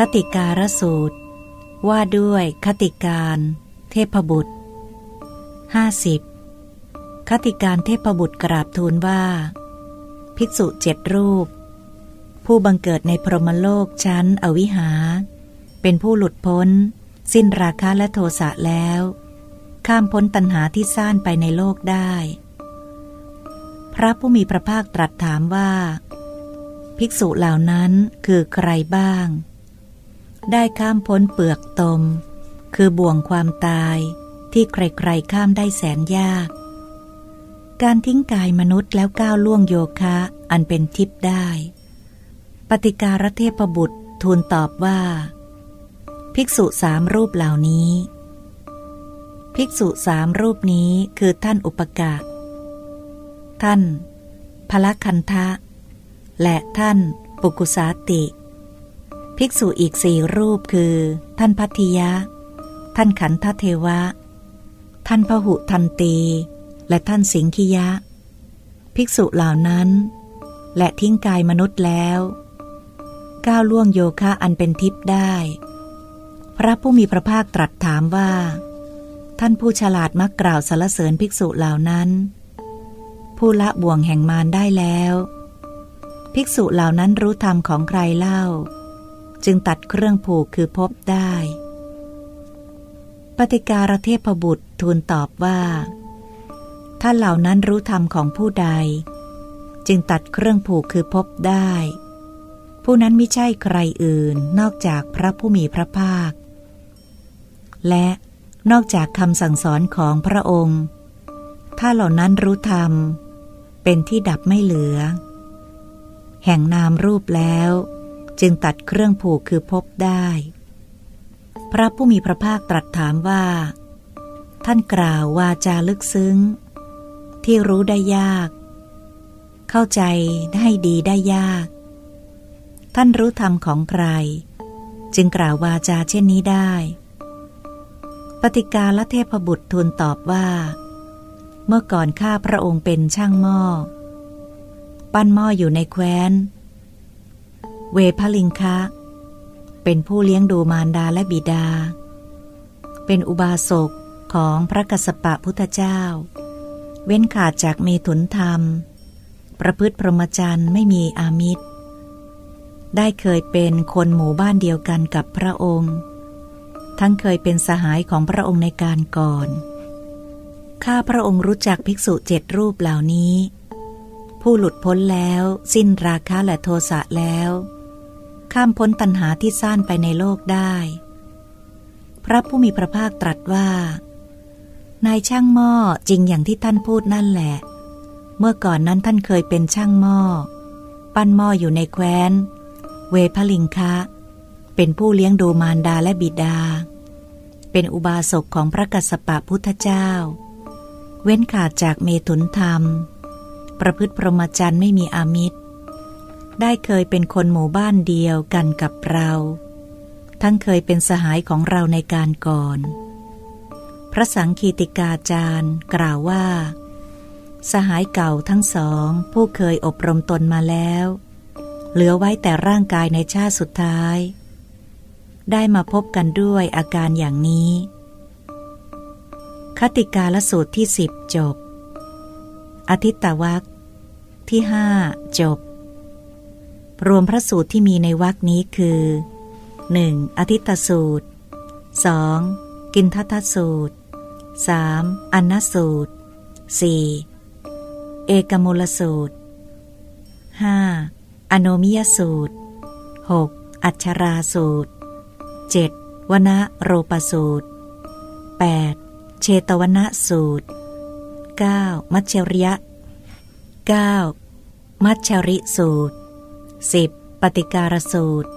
คติการสูตร ว่าด้วยคติการเทพบุตร 50. คติการเทพบุตรกราบทูลว่า ภิกษุเจ็ดรูป ผู้บังเกิดในพรหมโลกชั้นอวิหา เป็นผู้หลุดพ้น สิ้นราคะและโทสะแล้ว ข้ามพ้นตัณหาที่ซ่านไปในโลกได้ พระผู้มีพระภาคตรัสถามว่า ภิกษุเหล่านั้นคือใครบ้าง ได้ข้ามพ้นเปลือกตม คือบ่วงความตายที่ใครๆข้ามได้แสนยาก การทิ้งกายมนุษย์แล้วก้าวล่วงโยคะอันเป็นทิพย์ได้ ปฏิการเทพบุตรทูลตอบว่า ภิกษุสามรูปเหล่านี้ ภิกษุสามรูปนี้คือท่านอุปกาท่านพละคันทะ และท่านปุกุสาติ ภิกษุอีกสี่รูปคือ ท่านพัทยะ ท่านขันธเทวะ ท่านพหุทันตี และท่านสิงคิยะ ภิกษุเหล่านั้น และทิ้งกายมนุษย์แล้ว ก้าวล่วงโยคะอันเป็นทิพย์ได้ พระผู้มีพระภาคตรัสถามว่า ท่านผู้ฉลาดมักกล่าวสรรเสริญภิกษุเหล่านั้น ผู้ละบ่วงแห่งมารได้แล้ว ภิกษุเหล่านั้นรู้ธรรมของใครเล่า จึงตัดเครื่องผูกคือพบได้ ปฏิการเทพบุตรทูลตอบว่าท่าเหล่านั้นรู้ธรรมของผู้ใด จึงตัดเครื่องผูกคือพบได้ ผู้นั้นไม่ใช่ใครอื่นนอกจากพระผู้มีพระภาค และนอกจากคำสั่งสอนของพระองค์ ถ้าเหล่านั้นรู้ธรรม เป็นที่ดับไม่เหลือ แห่งนามรูปแล้ว จึงตัดเครื่องผูกคือพบได้ พระผู้มีพระภาคตรัสถามว่า ท่านกล่าววาจาลึกซึ้ง ที่รู้ได้ยาก เข้าใจได้ดีได้ยาก ท่านรู้ธรรมของใคร จึงกล่าววาจาเช่นนี้ได้ ปฏิกาละเทพบุตรทูลตอบว่า เมื่อก่อนข้าพระองค์เป็นช่างหม้อ ปั้นหม้ออยู่ในแคว้น เวพลิงคะ เป็นผู้เลี้ยงดูมารดาและบิดา เป็นอุบาสกของพระกสปะพุทธเจ้า เว้นขาดจากเมถุนธรรม ประพฤติพรหมจรรย์ไม่มีอามิตร ได้เคยเป็นคนหมู่บ้านเดียวกันกับพระองค์ ทั้งเคยเป็นสหายของพระองค์ในการก่อน ข้าพระองค์รู้จักภิกษุเจ็ดรูปเหล่านี้ผู้หลุดพ้นแล้ว สิ้นราคะและโทสะแล้ว ข้ามพ้นตัณหาที่ซ่านไปในโลกได้ พระผู้มีพระภาคตรัสว่า นายช่างหม้อจริงอย่างที่ท่านพูดนั่นแหละ เมื่อก่อนนั้นท่านเคยเป็นช่างหม้อ ปั้นหม้ออยู่ในแคว้น เวพลิงคะ เป็นผู้เลี้ยงดูมารดาและบิดา เป็นอุบาสกของพระกัสสปะพุทธเจ้า เว้นขาดจากเมตุนธรรม ประพฤติพรหมจรรย์ไม่มีอามิตร ได้เคยเป็นคนหมู่บ้านเดียวกันกับเรา ทั้งเคยเป็นสหายของเราในการก่อน พระสังคีติกาจารย์กล่าวว่า สหายเก่าทั้งสองผู้เคยอบรมตนมาแล้ว เหลือไว้แต่ร่างกายในชาติสุดท้าย ได้มาพบกันด้วยอาการอย่างนี้ คติกาละสูตรที่สิบจบ อธิตตวักที่ห้าจบ รวมพระสูตรที่มีในวรคนี้คือ 1. อธิตสูตร 2. กินทัตสูตร 3. อันนสูตร 4. เอกมลสูตร 5. อโนมิยสูตร 6. อัชราสูตร 7. วณโรปสูตร 8. เชตวนสูตร 9. มัชเชริยะ 9. มัชชริสูตร 10. ปฏิการสูตร